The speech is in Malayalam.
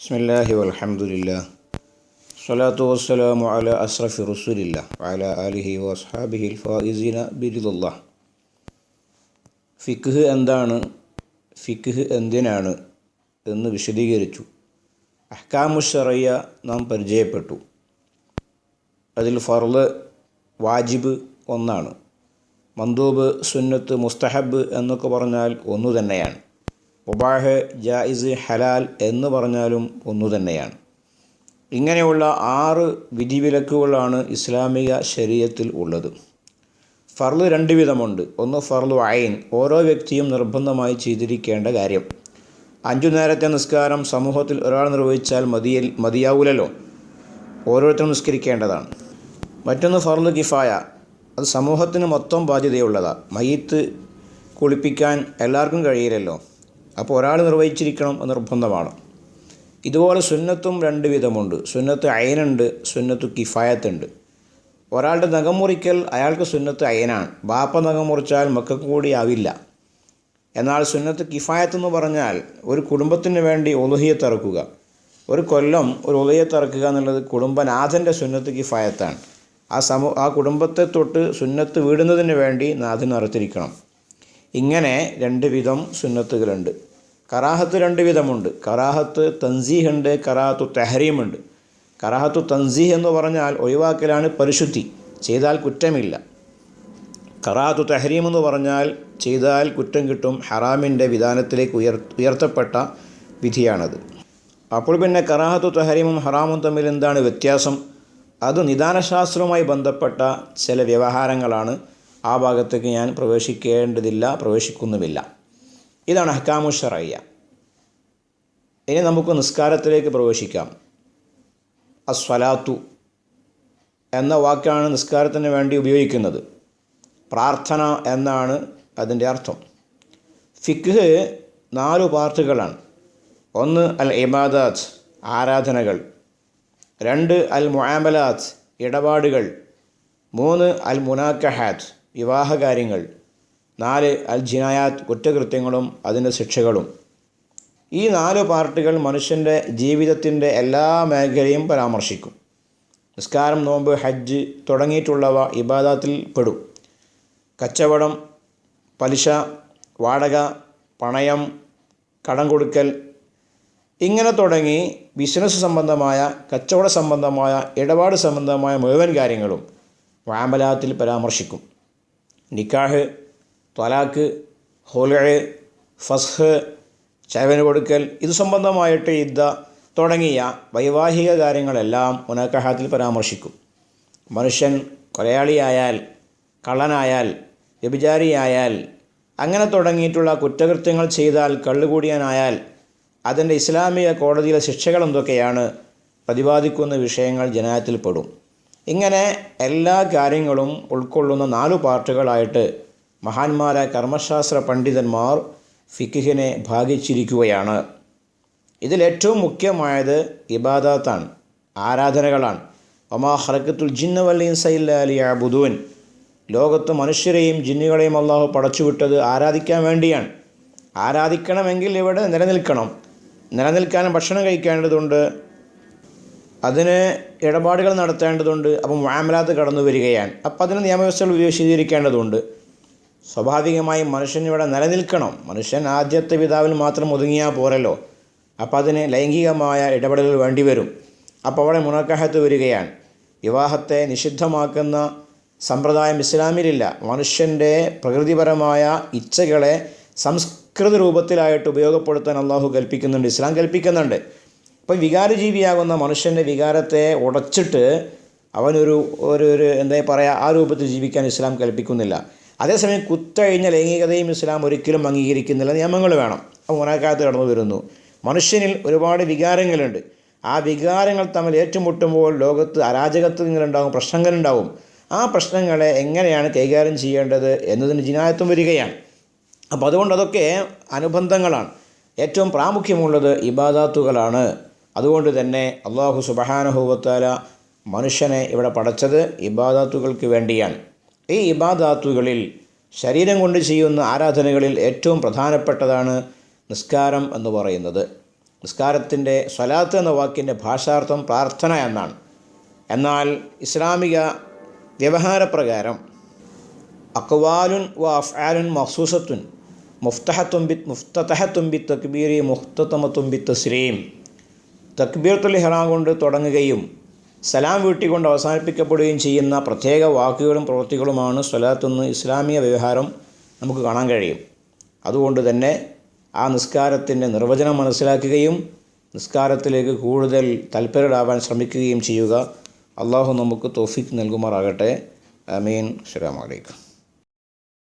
ബിസ്മില്ലാഹി വലഹമുല്ല സ്വലാത്തു വസ്സലാമു അല അസ്രഫി റസൂലില്ല അല അലിഹി വസ്ഹാബിഹിൽ ഫായിസീന ബിരിദുല്ല ഫിഖ് എന്താണ്? ഫിഖ് എന്തിനാണ് എന്ന് വിശദീകരിച്ചു. അഹ്കാമുഷറയ്യ നാം പരിചയപ്പെട്ടു. അതിൽ ഫർൾ വാജിബ് ഒന്നാണ്. മന്ദൂബ് സുന്നത്ത് മുസ്തഹബ് എന്നൊക്കെ പറഞ്ഞാൽ ഒന്നു തന്നെയാണ് മുബാഹ് ജായിസ് ഹലാൽ എന്ന് പറഞ്ഞാലും ഒന്നു തന്നെയാണ്. ഇങ്ങനെയുള്ള ആറ് വിധിവിലക്കുകളാണ് ഇസ്ലാമിക ശരീരത്തിൽ ഉള്ളത്. ഫർൾ രണ്ട് വിധമുണ്ട്. ഒന്ന് ഫർൾ അയിൻ ഓരോ വ്യക്തിയും നിർബന്ധമായി ചെയ്തിരിക്കേണ്ട കാര്യം. അഞ്ചു നേരത്തെ നിസ്കാരം സമൂഹത്തിൽ ഒരാൾ നിർവഹിച്ചാൽ മതിയ മതിയാവൂലല്ലോ? ഓരോരുത്തരും നിസ്കരിക്കേണ്ടതാണ്. മറ്റൊന്ന് ഫർൾ കിഫായ. അത് സമൂഹത്തിന് മൊത്തം ബാധ്യതയുള്ളതാണ് മയ്യത്ത് കുളിപ്പിക്കാൻ എല്ലാവർക്കും കഴിയില്ലല്ലോ? അപ്പോൾ ഒരാൾ നിർവഹിച്ചിരിക്കണം എന്ന് നിർബന്ധമാണ്. ഇതുപോലെ സുന്നത്തും രണ്ട് വിധമുണ്ട്. സുന്നത്ത് അയനുണ്ട് സുന്നത്ത് കിഫായത്തുണ്ട്. ഒരാളുടെ നഖം മുറിക്കൽ അയാൾക്ക് സുന്നത്ത് അയനാണ്. ബാപ്പ നഖം മുറിച്ചാൽ മക്കൾക്ക് കൂടി ആവില്ല. എന്നാൽ സുന്നത്ത് കിഫായത്ത് എന്ന് പറഞ്ഞാൽ ഒരു കുടുംബത്തിന് വേണ്ടി ഒലുഹിയത്ത് തറക്കുക. ഒരു കൊല്ലം ഒരു ഒലുഹിയത്ത് തറക്കുക എന്നുള്ളത് കുടുംബനാഥന്റെ സുന്നത്ത് കിഫായത്താണ്. ആ സമൂ ആ കുടുംബത്തെ തൊട്ട് സുന്നത്ത് വീടുന്നതിന് വേണ്ടി നാഥൻ അറുത്തിരിക്കണം. ഇങ്ങനെ രണ്ട് വിധം സുന്നത്തുകളുണ്ട്. കറാഹത്ത് രണ്ട് വിധമുണ്ട്. കറാഹത്ത് തൻസീഹ് ഉണ്ട് കറാഹത്തു തെഹരീമുണ്ട്. കറാഹത്തു തൻസീഹ് എന്ന് പറഞ്ഞാൽ ഒഴിവാക്കലാണ് പരിശുദ്ധി ചെയ്താൽ കുറ്റമില്ല. കറാഹത്തു തെഹരീം എന്ന് പറഞ്ഞാൽ ചെയ്താൽ കുറ്റം കിട്ടും ഹറാമിന്റെ വിധാനത്തിലേക്ക് ഉയർ ഉയർത്തപ്പെട്ട വിധിയാണത്. അപ്പോൾ പിന്നെ കറാഹത്തു തെഹരീമും ഹറാമും തമ്മിൽ എന്താണ് വ്യത്യാസം? അത് നിദാനശാസ്ത്രവുമായി ബന്ധപ്പെട്ട ചില വ്യവഹാരങ്ങളാണ്. ആ ഭാഗത്തേക്ക് ഞാൻ പ്രവേശിക്കേണ്ടതില്ല പ്രവേശിക്കുന്നുമില്ല. ഇതാണ് അഹ്കാമു ഷറയ്യ ഇനി നമുക്ക് നിസ്കാരത്തിലേക്ക് പ്രവേശിക്കാം. അസ്വലാത്തു എന്ന വാക്കാണ് നിസ്കാരത്തിന് വേണ്ടി ഉപയോഗിക്കുന്നത്. പ്രാർത്ഥന എന്നാണ് അതിന്റെ അർത്ഥം. ഫിഖ് നാലു പാർട്ടുകളാണ്. ഒന്ന് അൽ ഇബാദാത്ത് ആരാധനകൾ. രണ്ട് അൽ മുആമലാത്ത് ഇടപാടുകൾ. മൂന്ന് അൽ മുനാക്കഹാത്ത് വിവാഹകാര്യങ്ങൾ. നാല് അൽ ജിനായാത്ത് കുറ്റകൃത്യങ്ങളും അതിന്റെ ശിക്ഷകളും. ഈ നാല് പാർട്ടുകൾ മനുഷ്യന്റെ ജീവിതത്തിന്റെ എല്ലാ മേഖലയും പരാമർശിക്കും. നിസ്കാരം നോമ്പ് ഹജ്ജ് തുടങ്ങിയിട്ടുള്ളവ ഇബാദത്തിൽ പെടും. കച്ചവടം പലിശ വാടക പണയം കടം കൊടുക്കൽ ഇങ്ങനെ തുടങ്ങി ബിസിനസ് സംബന്ധമായ കച്ചവട സംബന്ധമായ ഇടപാട് സംബന്ധമായ മുഴുവൻ കാര്യങ്ങളും വാമ്പലാത്തിൽ പരാമർശിക്കും. നിക്കാഹ് ത്വലാക്ക് ഹോലഴ് ഫസ്ഹ് ചവന് കൊടുക്കൽ ഇത് സംബന്ധമായിട്ട് ഇദ്ദ തുടങ്ങിയ വൈവാഹിക കാര്യങ്ങളെല്ലാം മുനക്കഹാത്തിൽ പരാമർശിക്കും. മനുഷ്യൻ കൊലയാളിയായാൽ കള്ളനായാൽ വ്യഭിചാരിയായാൽ അങ്ങനെ തുടങ്ങിയിട്ടുള്ള കുറ്റകൃത്യങ്ങൾ ചെയ്താൽ കള്ളുകൂടിയനായാൽ അതിന്റെ ഇസ്ലാമിക കോടതിയിലെ ശിക്ഷകൾ എന്തൊക്കെയാണ് പ്രതിപാദിക്കുന്ന വിഷയങ്ങൾ ജനായത്തിൽ പെടും. ഇങ്ങനെ എല്ലാ കാര്യങ്ങളും ഉൾക്കൊള്ളുന്ന നാലു പാർട്ടുകളായിട്ട് മഹാന്മാരായ കർമ്മശാസ്ത്ര പണ്ഡിതന്മാർ ഫിക്കിഹിനെ ഭാഗിച്ചിരിക്കുകയാണ്. ഇതിലേറ്റവും മുഖ്യമായത് ഇബാദാത്താണ് ആരാധനകളാണ്. ഒമാ ഹറക്കത്തുൽ ജിന്ന വല്ലീൻ സൈല്ലാലിയ ബുധുവൻ ലോകത്ത് മനുഷ്യരെയും ജിന്നുകളെയും അള്ളാഹു പടച്ചുവിട്ടത് ആരാധിക്കാൻ വേണ്ടിയാണ്. ആരാധിക്കണമെങ്കിൽ ഇവിടെ നിലനിൽക്കണം. നിലനിൽക്കാനും ഭക്ഷണം കഴിക്കേണ്ടതുണ്ട്. അതിന് ഇടപാടുകൾ നടത്തേണ്ടതുണ്ട്. അപ്പം വാമലാത്ത് കടന്നു വരികയാണ്. അപ്പം അതിന് നിയമവ്യവസ്ഥകൾ വിശദീകരിക്കേണ്ടതുണ്ട്. സ്വാഭാവികമായും മനുഷ്യൻ ഇവിടെ നിലനിൽക്കണം. മനുഷ്യൻ ആദ്യത്തെ പിതാവിൽ മാത്രം ഒതുങ്ങിയാൽ പോരല്ലോ. അപ്പോൾ അതിന് ലൈംഗികമായ ഇടപെടലുകൾ വേണ്ടി വരും. അപ്പോൾ അവിടെ മുണക്കഹത്ത് വരികയാണ്. വിവാഹത്തെ നിഷിദ്ധമാക്കുന്ന സമ്പ്രദായം ഇസ്ലാമിലില്ല. മനുഷ്യന്റെ പ്രകൃതിപരമായ ഇച്ഛകളെ സംസ്കൃത രൂപത്തിലായിട്ട് ഉപയോഗപ്പെടുത്താൻ അള്ളാഹു കൽപ്പിക്കുന്നുണ്ട് ഇസ്ലാം കൽപ്പിക്കുന്നുണ്ട്. അപ്പോൾ വികാരജീവിയാകുന്ന മനുഷ്യന്റെ വികാരത്തെ ഉടച്ചിട്ട് അവനൊരു ഒരു ഒരു എന്താ പറയുക ആ രൂപത്തിൽ ജീവിക്കാൻ ഇസ്ലാം കൽപ്പിക്കുന്നില്ല. അതേസമയം കുത്തഴിഞ്ഞ ലൈംഗികതയും ഇസ്ലാം ഒരിക്കലും അംഗീകരിക്കുന്നില്ല നിയമങ്ങൾ വേണം. അത് മുനാക്കാലത്ത് കടന്നു വരുന്നു. മനുഷ്യനിൽ ഒരുപാട് വികാരങ്ങളുണ്ട്. ആ വികാരങ്ങൾ തമ്മിൽ ഏറ്റുമുട്ടുമ്പോൾ ലോകത്ത് അരാജകത്വങ്ങളുണ്ടാകും പ്രശ്നങ്ങളുണ്ടാവും. ആ പ്രശ്നങ്ങളെ എങ്ങനെയാണ് കൈകാര്യം ചെയ്യേണ്ടത് എന്നതിന് ജിനായത്വം വരികയാണ്. അപ്പോൾ അതുകൊണ്ട് അതൊക്കെ അനുബന്ധങ്ങളാണ്. ഏറ്റവും പ്രാമുഖ്യമുള്ളത് ഇബാദാത്തുകളാണ്. അതുകൊണ്ട് തന്നെ അള്ളാഹു സുബഹാനഹുവത്താല മനുഷ്യനെ ഇവിടെ പടച്ചത് ഇബാദാത്തുകൾക്ക് വേണ്ടിയാണ്. ഈ ഇബാദാത്തുകളിൽ ശരീരം കൊണ്ട് ചെയ്യുന്ന ആരാധനകളിൽ ഏറ്റവും പ്രധാനപ്പെട്ടതാണ് നിസ്കാരം എന്ന് പറയുന്നത്. നിസ്കാരത്തിന്റെ സ്വലാത്ത് എന്ന വാക്കിന്റെ ഭാഷാർത്ഥം പ്രാർത്ഥന എന്നാണ്. എന്നാൽ ഇസ്ലാമിക വ്യവഹാരപ്രകാരം അക്വാലുൻ വ അഫ്ആലുൻ മഹസൂസത്തുൻ മുഫ്തഹത്തുംബി ബി മുഫ്തഹത്തും ബി തക്ബീരി മുഖ്തമത്തും ബി തസ്ലീം തക്ബീർത്തുൽ ഇഹ്റാം കൊണ്ട് തുടങ്ങുകയും സലാം വീട്ടിക്കൊണ്ട് അവസാനിപ്പിക്കപ്പെടുകയും ചെയ്യുന്ന പ്രത്യേക വാക്കുകളും പ്രവൃത്തികളുമാണ് സ്വലാത്തുനിന്ന് ഇസ്ലാമിക വ്യവഹാരം നമുക്ക് കാണാൻ കഴിയും. അതുകൊണ്ട് തന്നെ ആ നിസ്കാരത്തിന്റെ നിർവചനം മനസ്സിലാക്കുകയും നിസ്കാരത്തിലേക്ക് കൂടുതൽ തൽപരരാവാൻ ശ്രമിക്കുകയും ചെയ്യുക. അള്ളാഹു നമുക്ക് തോഫിക്ക് നൽകുമാറാകട്ടെ. അമീൻ അസ്സലാമു അലൈക്കും.